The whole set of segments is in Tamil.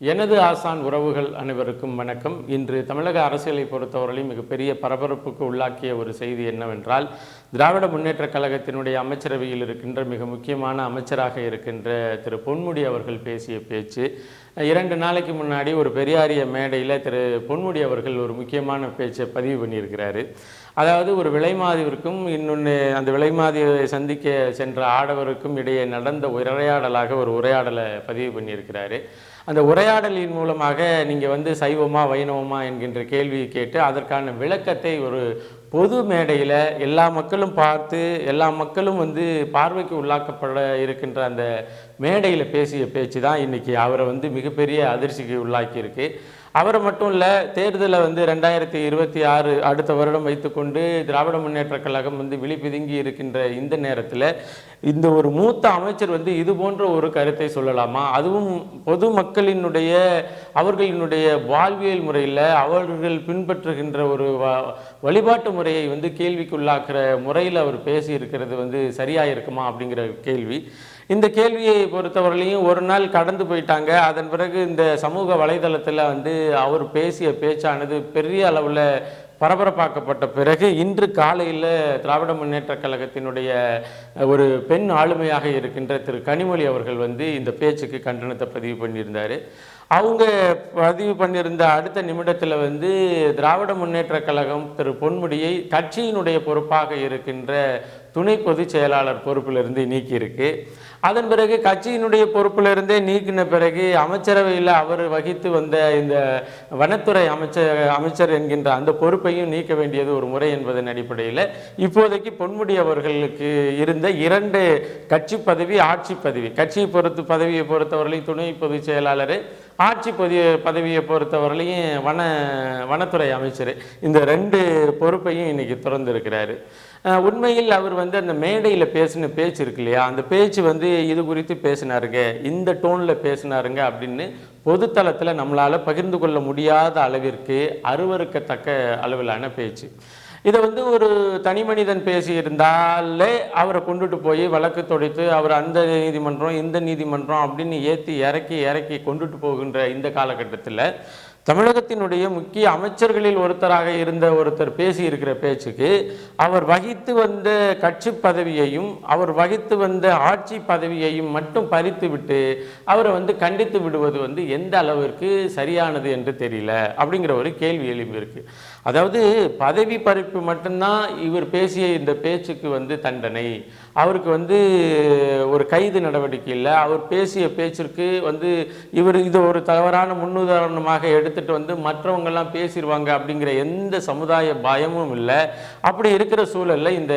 எனது ஆசான் உறவுகள் அனைவருக்கும் வணக்கம். இன்று தமிழக அரசியலை பொறுத்தவரையில் மிகப்பெரிய பரபரப்புக்கு உள்ளாக்கிய ஒரு செய்தி என்னவென்றால் திராவிட முன்னேற்ற கழகத்தினுடைய அமைச்சரவையில் இருக்கின்ற மிக முக்கியமான அமைச்சராக இருக்கின்ற திரு பொன்முடி அவர்கள் பேசிய பேச்சு இரண்டு நாளைக்கு முன்னாடி ஒரு பெரியாரிய மேடையில் திரு பொன்முடி அவர்கள் ஒரு முக்கியமான பேச்சை பதிவு பண்ணியிருக்கிறாரு. அதாவது ஒரு விலைமாதிவிற்கும் இன்னொன்று அந்த விலைமாதியை சந்திக்க சென்ற ஆடவருக்கும் இடையே நடந்த உரையாடலாக ஒரு உரையாடலை பதிவு பண்ணியிருக்கிறாரு. அந்த உரையாடலின் மூலமாக நீங்கள் வந்து சைவமா வைணவமா என்கின்ற கேள்வியை கேட்டு அதற்கான விளக்கத்தை ஒரு பொது மேடையில் எல்லா மக்களும் பார்த்து எல்லா மக்களும் வந்து பார்வைக்கு உள்ளாக்கப்பட இருக்கின்ற அந்த மேடையில் பேசிய பேச்சு தான் இன்றைக்கி அவரை வந்து மிகப்பெரிய அதிர்ச்சிக்கு உள்ளாக்கியிருக்கு. அவரை மட்டும் இல்லை தேர்தலை வந்து ரெண்டாயிரத்தி இருபத்தி ஆறு அடுத்த வருடம் வைத்துக்கொண்டு திராவிட முன்னேற்ற கழகம் வந்து விழிப்பிதுங்கி இருக்கின்ற இந்த நேரத்தில் இந்த ஒரு மூத்த அமைச்சர் வந்து இது போன்ற ஒரு கருத்தை சொல்லலாமா? அதுவும் பொது மக்களினுடைய அவர்களினுடைய வாழ்வியல் முறையில் அவர்கள் பின்பற்றுகின்ற ஒரு வ- வழிபாட்டு முறையை வந்து கேள்விக்குள்ளாக்குற முறையில் அவர் பேசி இருக்கிறது வந்து சரியாக இருக்குமா அப்படிங்கிற கேள்வி. இந்த கேள்வியை பொறுத்தவரையிலையும் ஒரு நாள் கடந்து போயிட்டாங்க. அதன் பிறகு இந்த சமூக வலைதளத்தில் வந்து அவர் பேசிய பேச்சானது பெரிய அளவில் பரபரப்பாக்கப்பட்ட பிறகு இன்று காலையில் திராவிட முன்னேற்ற கழகத்தினுடைய ஒரு பெண் ஆளுமையாக இருக்கின்ற திரு கனிமொழி அவர்கள் வந்து இந்த பேச்சுக்கு கண்டனத்தை பதிவு பண்ணியிருந்தார். அவங்க பதிவு பண்ணியிருந்த அடுத்த நிமிடத்தில் வந்து திராவிட முன்னேற்றக் கழகம் திரு பொன்முடியை கட்சியினுடைய பொறுப்பாக இருக்கின்ற துணை பொதுச் செயலாளர் பொறுப்பிலிருந்து நீக்கியிருக்கு. அதன் பிறகு கட்சியினுடைய பொறுப்பிலிருந்தே நீக்கின பிறகு அமைச்சரவையில் அவர் வகித்து வந்த இந்த வனத்துறை அமைச்சர் அமைச்சர் என்கின்ற அந்த பொறுப்பையும் நீக்க வேண்டியது ஒரு முறை என்பதன் அடிப்படையில் இப்போதைக்கு பொன்முடி அவர்களுக்கு இருந்த இரண்டு கட்சி பதவி ஆட்சி பதவி கட்சியை பொறுத்து பதவியை பொறுத்தவரையிலும் துணை பொதுச் செயலாளர் ஆட்சி பதி பதவியை பொறுத்தவரையிலையும் வன வனத்துறை அமைச்சர் இந்த ரெண்டு பொறுப்பையும் இன்னைக்கு திறந்திருக்கிறாரு. உண்மையில் அவர் வந்து அந்த மேடையில் பேசின பேச்சு இருக்கு இல்லையா? அந்த பேச்சு வந்து இது குறித்து பேசினாருங்க இந்த டோனில் பேசினாருங்க அப்படின்னு பொதுத்தளத்தில் நம்மளால் பகிர்ந்து கொள்ள முடியாத அளவிற்கு அருவருக்கத்தக்க அளவிலான பேச்சு. இதை வந்து ஒரு தனி மனிதன் பேசியிருந்தாலே அவரை கொண்டுட்டு போய் வழக்கு தொடுத்து அவர் அந்த நீதிமன்றம் இந்த நீதிமன்றம் அப்படின்னு ஏற்றி இறக்கி இறக்கி கொண்டுட்டு போகின்ற இந்த காலகட்டத்தில் தமிழகத்தினுடைய முக்கிய அமைச்சர்களில் ஒருத்தராக இருந்த ஒருத்தர் பேசி இருக்கிற பேச்சுக்கு அவர் வகித்து வந்த கட்சி பதவியையும் அவர் வகித்து வந்த ஆட்சி பதவியையும் மட்டும் பறித்து விட்டு அவரை வந்து கண்டித்து விடுவது வந்து எந்த அளவிற்கு சரியானது என்று தெரியல அப்படிங்கிற ஒரு கேள்வி எழுப்பியிருக்கு அதாவது பதவி பறிப்பு மட்டும்தான் இவர் பேசிய இந்த பேச்சுக்கு வந்து தண்டனை. அவருக்கு வந்து ஒரு கைது நடவடிக்கை இல்லை. அவர் பேசிய பேச்சிற்கு வந்து இவர் இது ஒரு தவறான முன்னுதாரணமாக எடுத்துட்டு வந்து மற்றவங்கெல்லாம் பேசிடுவாங்க அப்படிங்கிற எந்த சமுதாய பயமும் இல்லை. அப்படி இருக்கிற சூழலில் இந்த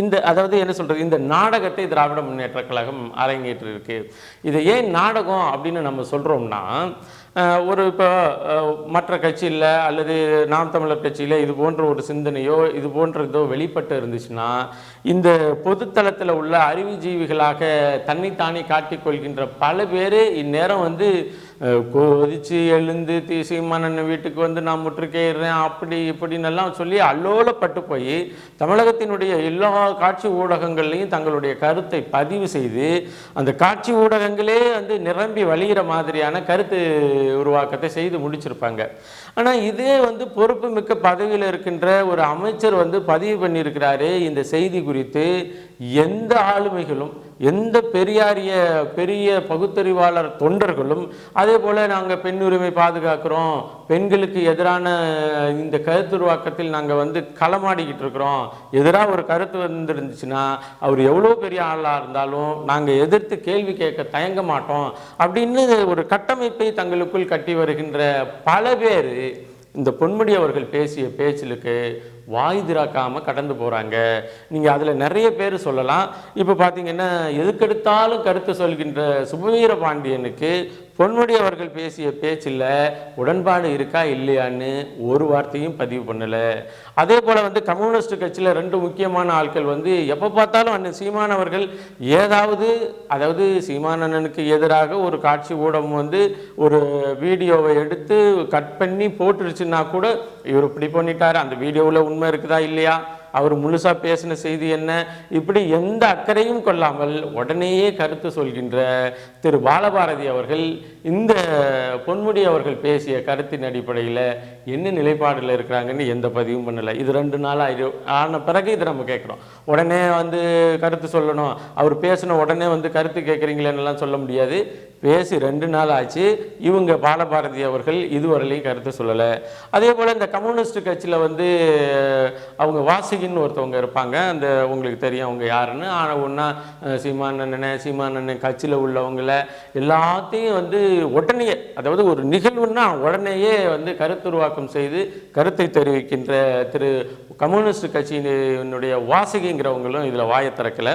இந்த அதாவது என்ன சொல்கிறது இந்த நாடகத்தை திராவிட முன்னேற்றக் கழகம் அரங்கேற்று இருக்கு இது ஏன் நாடகம் அப்படின்னு நம்ம சொல்கிறோம்னா ஒரு இப்போ மற்ற கட்சியில் அல்லது நாம் தமிழர் கட்சியில் இது போன்ற ஒரு சிந்தனையோ இது போன்ற இதோ வெளிப்பட்டு இருந்துச்சுன்னா இந்த பொதுத்தளத்தில் உள்ள அறிவுஜீவிகளாக தன்னைத்தானே காட்டிக்கொள்கின்ற பல பேர் இந்நேரம் வந்து கொதிச்சு எழுந்து தி சீமானன் வீட்டுக்கு வந்து நான் முற்றுகையிடுறேன் அப்படி இப்படின்னு எல்லாம் சொல்லி அல்லோலப்பட்டு போய் தமிழகத்தினுடைய எல்லா காட்சி ஊடகங்கள்லையும் தங்களுடைய கருத்தை பதிவு செய்து அந்த காட்சி ஊடகங்களே வந்து நிரம்பி வழிகிற மாதிரியான கருத்து உருவாக்கத்தை செய்து முடிச்சிருப்பாங்க. ஆனால் இதே வந்து பொறுப்பு மிக்க பதவியில் இருக்கின்ற ஒரு அமைச்சர் வந்து பதிவு பண்ணியிருக்கிறாரு இந்த செய்தி குறித்து எந்த ஆளுமைகளும் எந்த பெரியாரிய பெரிய பகுத்தறிவாளர் தொண்டர்களும் அதே போல் நாங்கள் பெண் உரிமை பாதுகாக்கிறோம் பெண்களுக்கு எதிரான இந்த கருத்துருவாக்கத்தில் நாங்கள் வந்து களமாடிக்கிட்டு இருக்கிறோம். எதிராக ஒரு கருத்து வந்துருந்துச்சுன்னா அவர் எவ்வளோ பெரிய ஆளாக இருந்தாலும் நாங்கள் எதிர்த்து கேள்வி கேட்க தயங்க மாட்டோம் அப்படின்னு ஒரு கட்டமைப்பை தங்களுக்குள் கட்டி வருகின்ற பல பேர் இந்த பொன்முடி அவர்கள் பேசிய பேச்சிலுக்கு வாய் திறக்காமல் கடந்து போகிறாங்க நீங்கள் அதில் நிறைய பேர் சொல்லலாம். இப்போ பார்த்தீங்கன்னா எதுக்கெடுத்தாலும் கருத்து சொல்கின்ற சுபவீர பாண்டியனுக்கு பொன்முடி அவர்கள் பேசிய பேச்சில் உடன்பாடு இருக்கா இல்லையான்னு ஒரு வார்த்தையும் பதிவு பண்ணலை. அதே போல் வந்து கம்யூனிஸ்ட் கட்சியில் ரெண்டு முக்கியமான ஆட்கள் வந்து எப்போ பார்த்தாலும் அண்ணன் சீமான் அவர்கள் ஏதாவது அதாவது சீமான் அண்ணனுக்கு எதிராக ஒரு காட்சி ஊடகம் வந்து ஒரு வீடியோவை எடுத்து கட் பண்ணி போட்டுருச்சுன்னா கூட இவர் இப்படி பண்ணிட்டார். அந்த வீடியோவில் உண்மை இருக்குதா இல்லையா? அவர் முழுசா பேசின செய்தி என்ன? இப்படி எந்த அக்கறையும் கொள்ளாமல் உடனேயே கருத்து சொல்கின்ற திரு பாலபாரதி அவர்கள் இந்த பொன்முடி அவர்கள் பேசிய கருத்தின் அடிப்படையில் என்ன நிலைப்பாடில் இருக்கிறாங்கன்னு எந்த பதிவும் பண்ணலை. இது ரெண்டு நாள் ஆயிரு ஆன பிறகு இதை நம்ம கேட்குறோம். உடனே வந்து கருத்து சொல்லணும். அவர் பேசின உடனே வந்து கருத்து கேட்குறீங்களேன்னெல்லாம் சொல்ல முடியாது. பேசி ரெண்டு நாள் ஆச்சு. இவங்க பாலபாரதி அவர்கள் இதுவரையிலையும் கருத்து சொல்லலை. அதே போல் இந்த கம்யூனிஸ்ட் கட்சியில் வந்து அவங்க வாசகின்னு ஒருத்தவங்க இருப்பாங்க. அந்த உங்களுக்கு தெரியும் அவங்க யாருன்னு. ஆனால் ஒன்றா சீமானண்ணனை சீமானண்ணன் அண்ணன் கட்சியில் உள்ளவங்கள எல்லாத்தையும் வந்து உடனே அதாவது ஒரு நிகழ்வுன்னா உடனேயே வந்து கருத்துருவாக்கம் செய்து கருத்தை தெரிவிக்கின்ற திரு கம்யூனிஸ்ட் கட்சியினுடைய வாசகிங்கிறவங்களும் இதில் வாயை திறக்கலை.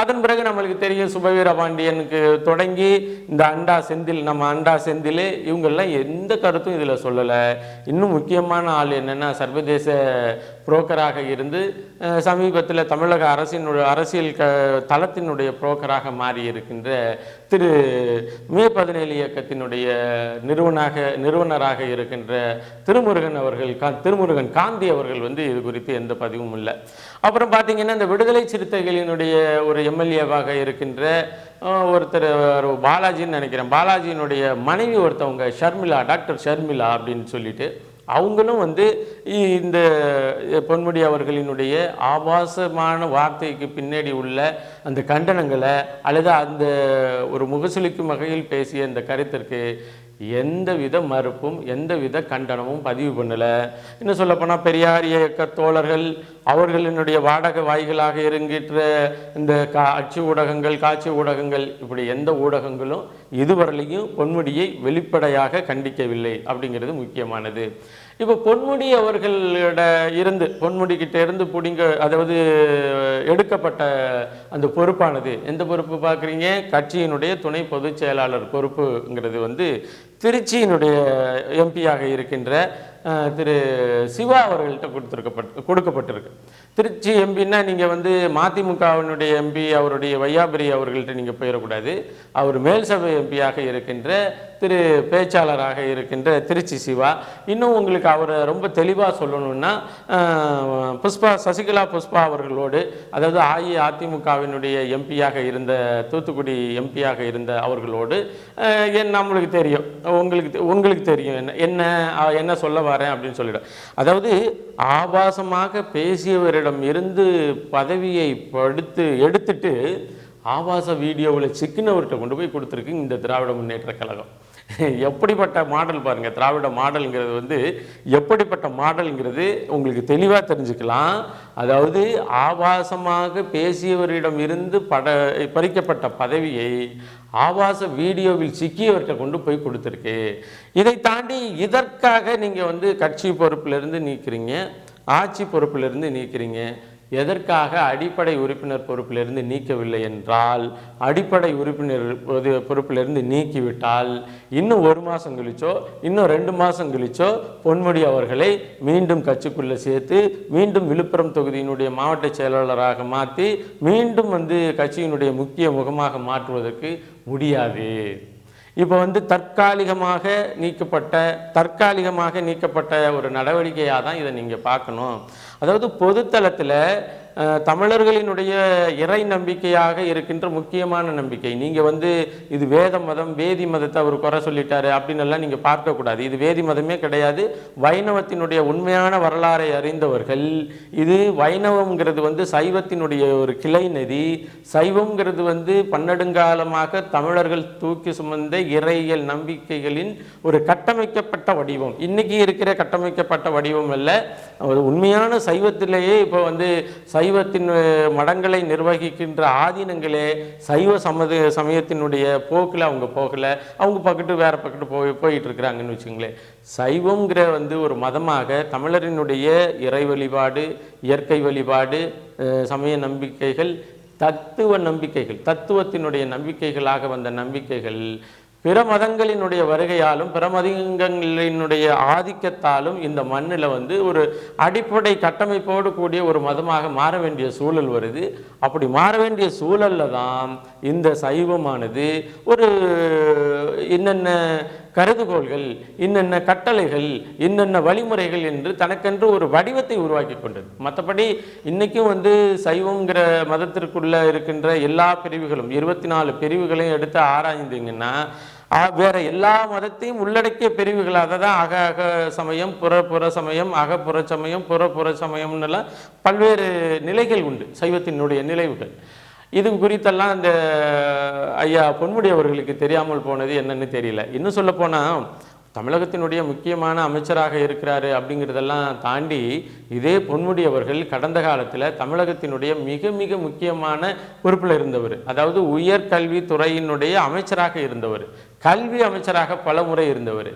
அதன் பிறகு நம்மளுக்கு தெரியும் சுபவீர பாண்டியனுக்கு தொடங்கி இந்த அண்டா செந்தில் நம்ம அண்டா செந்தில் இவங்கெல்லாம் எந்த கருத்தும் இதில் சொல்லலை. இன்னும் முக்கியமான ஆள் என்னென்னா சர்வதேச புரோக்கராக இருந்து சமீபத்தில் தமிழக அரசினுடைய அரசியல் க தளத்தினுடைய புரோக்கராக மாறி இருக்கின்ற திரு மே பதினேழு இயக்கத்தினுடைய நிறுவனாக நிறுவனராக இருக்கின்ற திருமுருகன் அவர்கள் கா திருமுருகன் காந்தி அவர்கள் வந்து இது குறித்து எந்த பதிவும் இல்லை. அப்புறம் பார்த்தீங்கன்னா இந்த விடுதலை சிறுத்தைகளினுடைய ஒரு எம்எல்ஏவாக இருக்கின்ற ஒருத்தர் பாலாஜின்னு நினைக்கிறேன். பாலாஜியினுடைய மனைவி ஒருத்தவங்க ஷர்மிளா டாக்டர் ஷர்மிளா அப்படின்னு சொல்லிட்டு அவங்களும் வந்து இந்த பொன்முடி அவர்களினுடைய ஆபாசமான வார்த்தைக்கு பின்னாடி உள்ள அந்த கண்டனங்களை அல்லது அந்த ஒரு முகசுளிக்கும் வகையில் பேசிய அந்த கருத்திற்கு எந்தவித மறுப்பும் எந்தவித கண்டனமும் பதிவு பண்ணலை. இன்னும் சொல்லப்போனால் பெரியார் இயக்க தோழர்கள் அவர்களினுடைய வாடகை வாய்களாக இருக்கின்ற இந்த கா அச்சு ஊடகங்கள் காட்சி ஊடகங்கள் இப்படி எந்த ஊடகங்களும் இதுவரையிலையும் பொன்முடியை வெளிப்படையாக கண்டிக்கவில்லை அப்படிங்கிறது முக்கியமானது. இப்போ பொன்முடி அவர்களிட இருந்து பொன்முடி கிட்ட இருந்து பிடிங்க அதாவது எடுக்கப்பட்ட அந்த பொறுப்பானது எந்த பொறுப்பு பார்க்குறீங்க? கட்சியினுடைய துணை பொதுச் செயலாளர் பொறுப்புங்கிறது வந்து திருச்சியினுடைய எம்பியாக இருக்கின்ற திரு சிவா அவர்கள்ட்ட கொடுத்துருக்கப்பட்டு கொடுக்கப்பட்டிருக்கு. திருச்சி எம்பின்னா நீங்கள் வந்து மதிமுகவினுடைய எம்பி அவருடைய வையாபுரி அவர்கள்ட்ட நீங்கள் போயிடக்கூடாது. அவர் மேல் சபை எம்பியாக இருக்கின்ற திரு பேச்சாளராக இருக்கின்ற திருச்சி சிவா. இன்னும் உங்களுக்கு அவரை ரொம்ப தெளிவாக சொல்லணும்னா புஷ்பா சசிகலா புஷ்பா அவர்களோடு அதாவது அஇஅதிமுகவினுடைய எம்பியாக இருந்த தூத்துக்குடி எம்பியாக இருந்த அவர்களோடு என் நம்மளுக்கு தெரியும். உங்களுக்கு தெ- உங்களுக்கு தெரியும் என்ன என்ன என்ன சொல்ல வரேன் அப்படின்னு சொல்லிவிடும் அதாவது ஆபாசமாக அவர்களிடம் இருந்து பதவியை படுத்து எடுத்துட்டு ஆபாச வீடியோவில் சிக்கினவர்கிட்ட கொண்டு போய் கொடுத்துருக்கு இந்த திராவிட முன்னேற்ற கழகம். எப்படிப்பட்ட மாடல் பாருங்க திராவிட மாடலுங்கிறது வந்து எப்படிப்பட்ட மாடலுங்கிறது உங்களுக்கு தெளிவாக தெரிஞ்சுக்கலாம். அதாவது ஆபாசமாக பேசியவரிடம் இருந்து பட பறிக்கப்பட்ட பதவியை ஆபாச வீடியோவில் சிக்கியவர்கிட்ட கொண்டு போய் கொடுத்துருக்கு. இதை தாண்டி இதற்காக நீங்கள் வந்து கட்சி பொறுப்பிலிருந்து நீக்கிறீங்க. ஆட்சி பொறுப்பிலிருந்து நீக்கிறீங்க. எதற்காக அடிப்படை உறுப்பினர் பொறுப்பிலிருந்து நீக்கவில்லை என்றால் அடிப்படை உறுப்பினர் பொது- பொறுப்பிலிருந்து நீக்கிவிட்டால் இன்னும் ஒரு மாதம் கழிச்சோ இன்னும் ரெண்டு மாதம் கழிச்சோ பொன்முடி அவர்களை மீண்டும் கட்சிக்குள்ளே சேர்த்து மீண்டும் விழுப்புரம் தொகுதியினுடைய மாவட்ட செயலாளராக மாற்றி மீண்டும் வந்து கட்சியினுடைய முக்கிய முகமாக மாற்றுவதற்கு முடியாது. இப்போ வந்து தற்காலிகமாக நீக்கப்பட்ட தற்காலிகமாக நீக்கப்பட்ட ஒரு நடவடிக்கையாக தான் இதை நீங்கள் பார்க்கணும். அதாவது பொதுத்தளத்தில் தமிழர்களினுடைய இறை நம்பிக்கையாக இருக்கின்ற முக்கியமான நம்பிக்கை. நீங்கள் வந்து இது வேத மதம் வேதி மதத்தை அவர் குறை சொல்லிட்டாரு அப்படின்னு எல்லாம் நீங்கள் பார்க்கக்கூடாது. இது வேதி மதமே கிடையாது. வைணவத்தினுடைய உண்மையான வரலாறை அறிந்தவர்கள் இது வைணவம்ங்கிறது வந்து சைவத்தினுடைய ஒரு கிளை நதி. சைவம்ங்கிறது வந்து பன்னெடுங்காலமாக தமிழர்கள் தூக்கி சுமந்த இறையியல் நம்பிக்கைகளின் ஒரு கட்டமைக்கப்பட்ட வடிவம். இன்னைக்கு இருக்கிற கட்டமைக்கப்பட்ட வடிவம் அல்ல. உண்மையான சைவத்திலேயே இப்போ வந்து சை சைவத்தின் மடங்களை நிர்வகிக்கின்ற ஆதீனங்களே சைவ சமத சமயத்தினுடைய போக்கில் அவங்க போகலை. அவங்க பக்கத்து வேறு பக்கத்து போய் போயிட்டு இருக்கிறாங்கன்னு வச்சுங்களேன் சைவங்கிற வந்து ஒரு மதமாக தமிழரினுடைய இறை வழிபாடு இயற்கை வழிபாடு சமய நம்பிக்கைகள் தத்துவ நம்பிக்கைகள் தத்துவத்தினுடைய நம்பிக்கைகளாக வந்த நம்பிக்கைகள் பிற மதங்களினுடைய வருகையாலும் பிற மதங்களினுடைய ஆதிக்கத்தாலும் இந்த மண்ணில் வந்து ஒரு அடிப்படை கட்டமைப்போடு கூடிய ஒரு மதமாக மாற வேண்டிய சூழல் வருது. அப்படி மாற வேண்டிய சூழல்ல தான் இந்த சைவமானது ஒரு என்னென்ன கருதுகோள்கள் இன்னென்ன கட்டளைகள் இன்னென்ன வழிமுறைகள் என்று தனக்கென்று ஒரு வடிவத்தை உருவாக்கி கொண்டது. மற்றபடி இன்றைக்கும் வந்து சைவங்கிற மதத்திற்குள்ளே இருக்கின்ற எல்லா பிரிவுகளும் இருபத்தி நாலு பிரிவுகளையும் எடுத்து ஆராய்ந்தீங்கன்னா வேற எல்லா மதத்தையும் உள்ளடக்கிய பிரிவுகளாக தான் அக அக சமயம் புற புற சமயம் அகப்புற சமயம் புற புற சமயம்னுலாம் பல்வேறு நிலைகள் உண்டு சைவத்தினுடைய நிலைவுகள். இது குறித்தெல்லாம் இந்த ஐயா பொன்முடி அவர்களுக்கு தெரியாமல் போனது என்னன்னு தெரியல. இன்னும் சொல்ல தமிழகத்தினுடைய முக்கியமான அமைச்சராக இருக்கிறாரு அப்படிங்கிறதெல்லாம் தாண்டி இதே பொன்முடி அவர்கள் கடந்த காலத்தில் தமிழகத்தினுடைய மிக மிக முக்கியமான பொறுப்பில் இருந்தவர். அதாவது உயர்கல்வித்துறையினுடைய அமைச்சராக இருந்தவர். கல்வி அமைச்சராக பல முறை இருந்தவர்.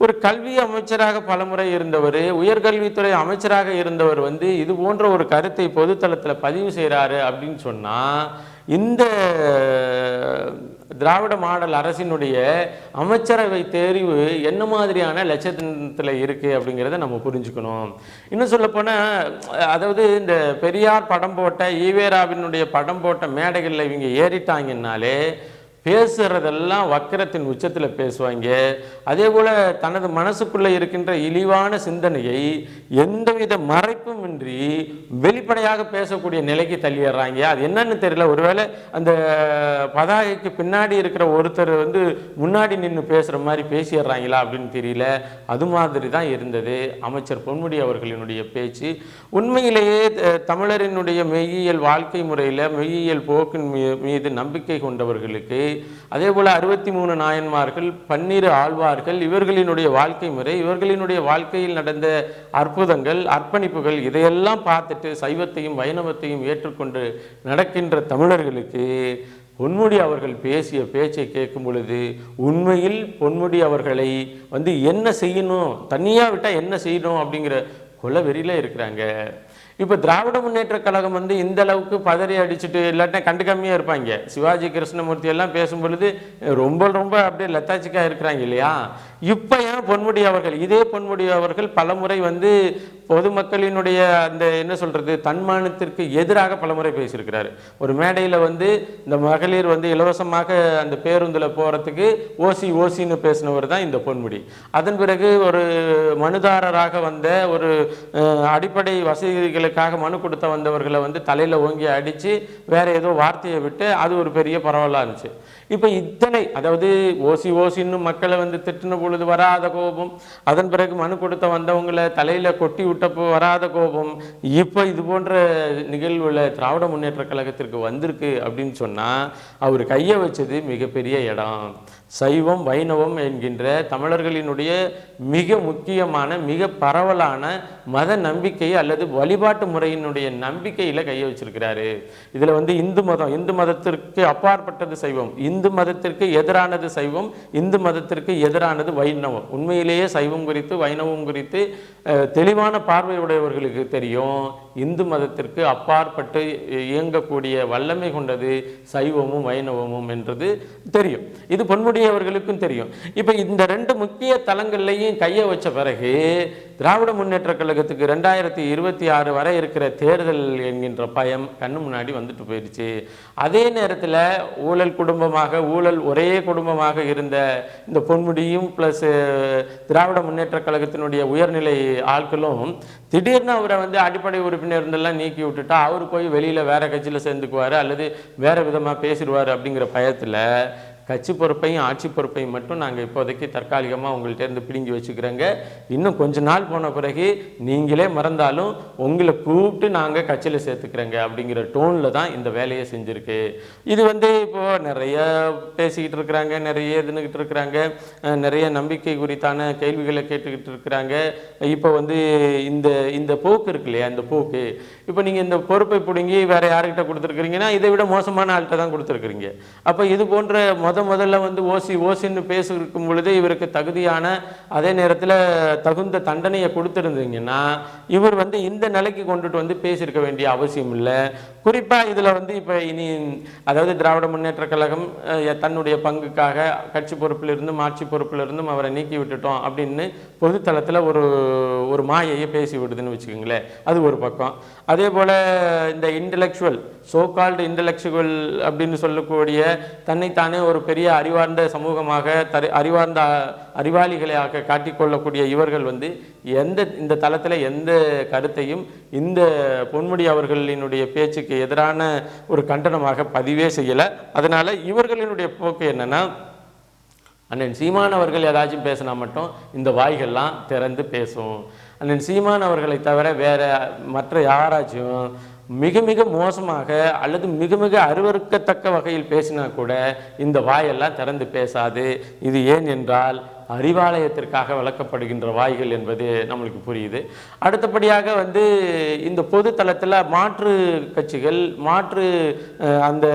ஒரு கல்வி அமைச்சராக பலமுறை இருந்தவர் உயர்கல்வித்துறை அமைச்சராக இருந்தவர் வந்து இது போன்ற ஒரு கருத்தை பொதுத்தளத்தில் பதிவு செய்கிறாரு அப்படின்னு சொன்னால் இந்த திராவிட மாடல் அரசினுடைய அமைச்சரவை தேர்வு என்ன மாதிரியான லட்சத்தில் இருக்குது அப்படிங்கிறத நம்ம புரிஞ்சுக்கணும். இன்னும் சொல்லப்போனால் அதாவது இந்த பெரியார் படம் போட்ட ஈவேராவினுடைய படம் போட்ட மேடைகளில் இவங்க ஏறிட்டாங்கன்னாலே பேசுகிறதெல்லாம் வக்கரத்தின் உச்சத்தில் பேசுவாங்க. அதே போல் தனது மனசுக்குள்ளே இருக்கின்ற இழிவான சிந்தனையை எந்தவித மறைப்பும் இன்றி வெளிப்படையாக பேசக்கூடிய நிலைக்கு தள்ளிடுறாங்க அது என்னன்னு தெரியல. ஒருவேளை அந்த பதாகைக்கு பின்னாடி இருக்கிற ஒருத்தர் வந்து முன்னாடி நின்று பேசுகிற மாதிரி பேசிடுறாங்களா அப்படின்னு தெரியல. அது மாதிரி தான் இருந்தது. அமைச்சர் பொன்முடி அவர்களினுடைய பேச்சு. உண்மையிலேயே தமிழரினுடைய மெய்யியல் வாழ்க்கை முறையில் மெய்யியல் போக்கின் மீது நம்பிக்கை கொண்டவர்களுக்கு அதே போல் அறுபத்தி மூணு நாயன்மார்கள் பன்னிரு ஆழ்வார்கள் இவர்களினுடைய வாழ்க்கை முறை இவர்களினுடைய வாழ்க்கையில் நடந்த அற்புதங்கள் அர்ப்பணிப்புகள் இதையெல்லாம் பார்த்துட்டு சைவத்தையும் வைணவத்தையும் ஏற்றுக்கொண்டு நடக்கின்ற தமிழர்களுக்கு பொன்முடி அவர்கள் பேசிய பேச்சை கேட்கும் பொழுது உண்மையில் பொன்முடி அவர்களை வந்து என்ன செய்யணும் தனியாக விட்டால் என்ன செய்யணும் அப்படிங்கிற கொலவெறியில் இருக்கிறாங்க. இப்போ திராவிட முன்னேற்ற கழகம் வந்து இந்த அளவுக்கு பதறி அடிச்சுட்டு இல்லாட்டினா கண்டு கம்மியாக இருப்பாங்க. சிவாஜி கிருஷ்ணமூர்த்தி எல்லாம் பேசும் பொழுது ரொம்ப ரொம்ப அப்படியே லத்தாச்சிக்காக இருக்கிறாங்க இல்லையா? இப்போ ஏன் பொன்முடி அவர்கள்? இதே பொன்முடி அவர்கள் பலமுறை வந்து பொதுமக்களினுடைய அந்த என்ன சொல்கிறது தன்மானத்திற்கு எதிராக பலமுறை பேசியிருக்கிறாரு. ஒரு மேடையில் வந்து இந்த மகளிர் வந்து இலவசமாக அந்த பேருந்தில் போகிறதுக்கு ஓசி ஓசின்னு பேசினவர் தான் இந்த பொன்முடி. அதன் பிறகு ஒரு மனுதாரராக வந்த ஒரு அடிப்படை வசதிகளுக்காக மனு கொடுத்த வந்தவர்களை வந்து தலையில் ஓங்கி அடித்து வேற ஏதோ வார்த்தையை விட்டு அது ஒரு பெரிய பரவலாக இருந்துச்சு. இப்போ இத்தனை அதாவது ஓசி ஓசின்னு மக்களை வந்து திட்டின பொழுது வராத கோபம். அதன் பிறகு மனு கொடுத்த வந்தவங்களை தலையில் கொட்டி விட்டப்போ வராத கோபம். இப்போ இது போன்ற நிகழ்வில் திராவிட முன்னேற்ற கழகத்திற்கு வந்திருக்கு அப்படின்னு சொன்னால் அவர் கையை வச்சது மிகப்பெரிய இடம். சைவம் வைணவம் என்கின்ற தமிழர்களினுடைய மிக முக்கியமான மிக பரவலான மத நம்பிக்கை அல்லது வழிபாட்டு முறையினுடைய நம்பிக்கையில் கையை வச்சிருக்கிறாரு. இதில் வந்து இந்து மதம் இந்து மதத்திற்கு அப்பாற்பட்டது சைவம் இந்து மதத்திற்கு எதிரானது சைவம் இந்து மதத்திற்கு எதிரானது வைணவம். உண்மையிலேயே சைவம் குறித்து வைணவம் குறித்து தெளிவான பார்வையுடையவர்களுக்கு தெரியும். இந்து மதத்திற்கு அப்பாற்பட்டு இயங்கக்கூடிய வல்லமை கொண்டது சைவமும் வைணவமும் என்றது தெரியும். இது பெரியவர்களுக்கும் தெரியும். இப்போ இந்த ரெண்டு முக்கிய தலங்கள்லையும் கையை வச்ச பிறகு திராவிட முன்னேற்ற கழகத்துக்கு ரெண்டாயிரத்தி இருபத்தி ஆறு வரை இருக்கிற தேர்தல் என்கின்ற பயம் கண்ணு முன்னாடி வந்துட்டு போயிடுச்சு அதே நேரத்தில் ஊழல் குடும்பமாக ஊழல் ஒரே குடும்பமாக இருந்த இந்த பொன்முடியும் ப்ளஸ் திராவிட முன்னேற்ற கழகத்தினுடைய உயர்நிலை ஆட்களும் திடீர்னு அவரை வந்து அடிப்படை உறுப்பினர் இருந்தெல்லாம் நீக்கி விட்டுட்டா அவர் போய் வெளியில் வேற கட்சியில் சேர்ந்துக்குவார் அல்லது வேற விதமாக பேசிடுவார் அப்படிங்கிற பயத்தில் கட்சி பொறுப்பையும் ஆட்சி பொறுப்பையும் மட்டும் நாங்கள் இப்போதைக்கு தற்காலிகமாக உங்கள்கிட்ட இருந்து பிடுங்கி வச்சுக்கிறோங்க. இன்னும் கொஞ்ச நாள் போன பிறகு நீங்களே மறந்தாலும் உங்களை கூப்பிட்டு நாங்கள் கட்சியில் சேர்த்துக்கிறோங்க அப்படிங்கிற டோனில் தான் இந்த வேலையை செஞ்சுருக்கு. இது வந்து இப்போது நிறைய பேசிக்கிட்டு இருக்கிறாங்க நிறைய இதுன்னுக்கிட்டு இருக்கிறாங்க. நிறைய நம்பிக்கை குறித்தான கேள்விகளை கேட்டுக்கிட்டு இருக்கிறாங்க. இப்போ வந்து இந்த இந்த போக்கு இருக்கு இல்லையா இந்த போக்கு. இப்போ நீங்கள் இந்த பொறுப்பை பிடுங்கி வேறு யார்கிட்ட கொடுத்துருக்குறீங்கன்னா இதை விட மோசமான ஆள்கிட்ட தான் கொடுத்துருக்குறீங்க. அப்போ இது போன்ற முத முதல்ல வந்து ஓசி ஓசின்னு பேசிருக்கும் பொழுது இவருக்கு தகுதியான அதே நேரத்தில் தகுந்த தண்டனையை கொடுத்துருந்தீங்கன்னா இவர் வந்து இந்த நிலைக்கு கொண்டுட்டு வந்து பேசியிருக்க வேண்டிய அவசியம் இல்லை. குறிப்பாக இதில் வந்து இப்போ இனி அதாவது திராவிட முன்னேற்ற கழகம் தன்னுடைய பங்குக்காக கட்சி பொறுப்பிலிருந்தும் ஆட்சி பொறுப்பிலிருந்தும் அவரை நீக்கி விட்டுட்டோம் அப்படின்னு பொதுத்தளத்தில் ஒரு ஒரு மாயையை பேசி விடுதுன்னு வச்சுக்கோங்களேன். அது ஒரு பக்கம். அதே போல் இந்த இன்டலெக்சுவல் சோகால்டு இன்டலெக்சுவல் அப்படின்னு சொல்லக்கூடிய தன்னைத்தானே ஒரு பெரிய அறிவார்ந்த சமூகமாக தரி அறிவார்ந்த அறிவாளிகளாக காட்டிக்கொள்ளக்கூடிய இவர்கள் வந்து எந்த இந்த தளத்தில் எந்த கருத்தையும் இந்த பொன்முடி அவர்களினுடைய பேச்சுக்கு எதிரான ஒரு கண்டனமாக பதிவே செய்யலை. அதனால் இவர்களினுடைய போக்கு என்னென்னா அண்ணன் சீமான் அவர்கள் ஏதாச்சும் பேசினா மட்டும் இந்த வாய்கள்லாம் திறந்து பேசும். அண்ணன் சீமான் அவர்களை தவிர வேற மற்ற யாராச்சும் மிக மிக மோசமாக அல்லது மிக மிக அருவருக்கத்தக்க வகையில் பேசினா கூட இந்த வாயெல்லாம் திறந்து பேசாது. இது ஏன் என்றால் அறிவாலயத்திற்காக வளர்க்கப்படுகின்ற வாய்கள் என்பது நம்மளுக்கு புரியுது. அடுத்தபடியாக வந்து இந்த பொது தளத்தில் மாற்று கட்சிகள் மாற்று அந்த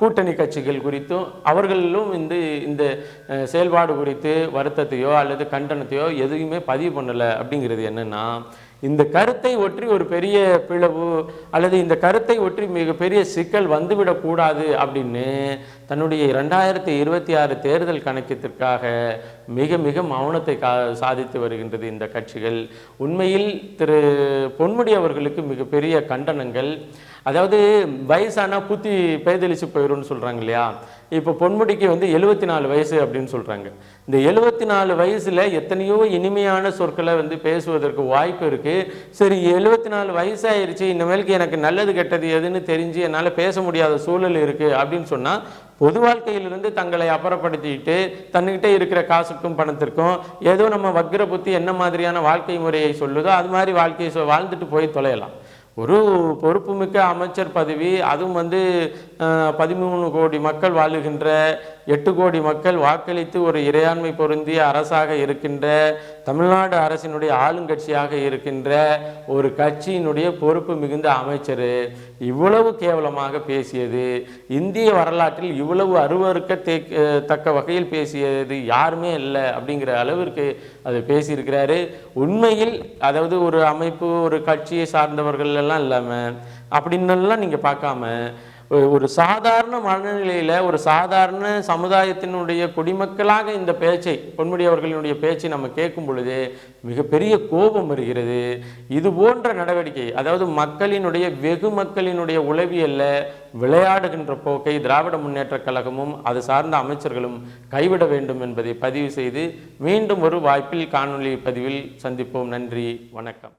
கூட்டணி கட்சிகள் குறித்தும் அவர்களும் வந்து இந்த செயல்பாடு குறித்து வருத்தத்தையோ அல்லது கண்டனத்தையோ எதுவுமே பதிவு பண்ணலை அப்படிங்கிறது என்னன்னா இந்த கருத்தை ஒற்றி ஒரு பெரிய பிளவு அல்லது இந்த கருத்தை ஒற்றி மிகப்பெரிய சிக்கல் வந்துவிடக்கூடாது அப்படின்னு தன்னுடைய இரண்டாயிரத்தி இருபத்தி ஆறு தேர்தல் கணக்கத்திற்காக மிக மிக மௌனத்தை கா சாதித்து வருகின்றது இந்த கட்சிகள். உண்மையில் திரு பொன்முடி அவர்களுக்கு மிகப்பெரிய கண்டனங்கள். அதாவது வயசான புத்தி பேதளிச்சு போயிடும்னு சொல்கிறாங்க இல்லையா? இப்போ பொன்முடிக்கு வந்து எழுபத்தி நாலு வயசு அப்படின்னு சொல்கிறாங்க இந்த எழுபத்தி நாலு வயசில் எத்தனையோ இனிமையான சொற்களை வந்து பேசுவதற்கு வாய்ப்பு இருக்குது சரி எழுபத்தி நாலு வயசாயிருச்சு இனிமேலுக்கு எனக்கு நல்லது கெட்டது எதுன்னு தெரிஞ்சு என்னால் பேச முடியாத சூழல் இருக்குது அப்படின்னு சொன்னால் பொது வாழ்க்கையிலிருந்து தங்களை அப்புறப்படுத்திட்டு தன்னிக்கிட்ட இருக்கிற காசுக்கும் பணத்திற்கும் ஏதோ நம்ம வக்ர புத்தி என்ன மாதிரியான வாழ்க்கை முறையை சொல்லுதோ அது மாதிரி வாழ்க்கையை வாழ்ந்துட்டு போய் தொலையலாம். ஒரு பொறுப்புமிக்க அமைச்சர் பதவி அதுவும் வந்து பதிமூணு கோடி மக்கள் வாழுகின்ற எட்டு கோடி மக்கள் வாக்களித்து ஒரு இறையாண்மை பொருந்திய அரசாக இருக்கின்ற தமிழ்நாடு அரசினுடைய ஆளுங்கட்சியாக இருக்கின்ற ஒரு கட்சியினுடைய பொறுப்பு மிகுந்த அமைச்சர் இவ்வளவு கேவலமாக பேசியது இந்திய வரலாற்றில் இவ்வளவு அருவருக்க தக்க வகையில் பேசியது யாருமே இல்லை அப்படிங்கிற அளவிற்கு அது பேசியிருக்கிறாரு. உண்மையில் அதாவது ஒரு அமைப்பு ஒரு கட்சியை சார்ந்தவர்கள் எல்லாம் இல்லாமல் அப்படின்னெல்லாம் நீங்கள் பார்க்காம ஒரு- சாதாரண மனநிலையில் ஒரு சாதாரண சமுதாயத்தினுடைய குடிமக்களாக இந்த பேச்சை பொன்முடி அவர்களினுடைய பேச்சை நம்ம கேட்கும் பொழுது மிகப்பெரிய கோபம் வருகிறது. இது போன்ற நடவடிக்கை அதாவது மக்களினுடைய வெகு மக்களினுடைய உளவியல்ல விளையாடுகின்ற போக்கை திராவிட முன்னேற்ற கழகமும் அது சார்ந்த அமைச்சர்களும் கைவிட வேண்டும் என்பதை பதிவு செய்து மீண்டும் ஒரு வாய்ப்பில் காணொளி பதிவில் சந்திப்போம். நன்றி வணக்கம்.